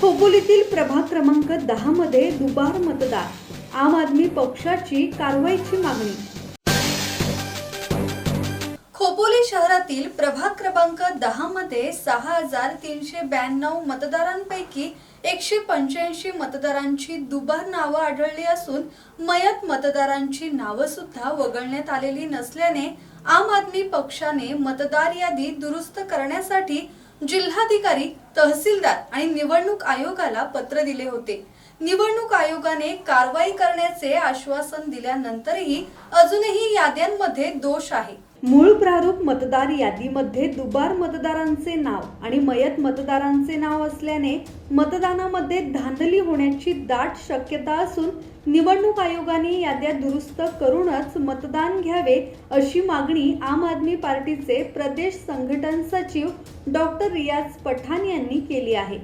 खोपोलीतील प्रभाग क्रमांक दहा मध्ये दुबार मतदार आम आदमी पक्षाची कारवाईची मागणी. खोपोली शहरातील प्रभाग क्रमांक दहा मध्ये सहा हजार तीनशे ब्याण्णव मतदारांपैकी एकशे पंच्याऐंशी मतदारांची दुबार नावं आढळली असून मयत मतदारांची नावं सुद्धा वगळण्यात आलेली नसल्याने आम आदमी पक्षाने मतदार यादी दुरुस्त करण्यासाठी जिल्हाधिकारी तहसीलदार आणि निवडणूक आयोगाला पत्र दिले होते. निवडणूक आयोगाने कारवाई करण्याचे आश्वासन दिल्यानंतरही अजूनही याद्यांमध्ये दोष आहे. मूळ प्रारूप मतदार यादीमध्ये दुबार मतदारांचे नाव आणि मयत मतदारांचे नाव असल्याने मतदानामध्ये धांदली होण्याची दाट शक्यता असून निवडणूक आयोगाने याद्या दुरुस्त करूनच मतदान घ्यावे अशी मागणी आम आदमी पार्टीचे प्रदेश संघटन सचिव डॉक्टर रियाज पठाण यांनी केली आहे.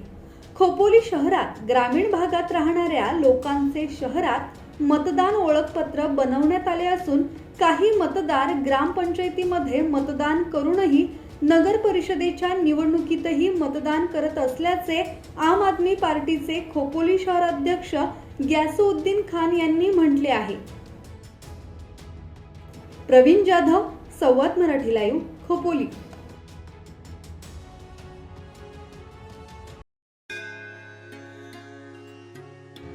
खोपोली शहरात ग्रामीण भागात राहणाऱ्या लोकांचे शहरात मतदान ओळखपत्र बनवण्यात आले असून काही मतदार ग्रामपंचायतीमध्ये मतदान करूनही नगर परिषदेच्या निवडणुकीतही मतदान करत असल्याचे आम आदमी पार्टीचे खोपोली शहर अध्यक्ष ग्यासुद्दीन खान यांनी म्हटले आहे. प्रवीण जाधव संवाद मराठी लाईव्ह खोपोली.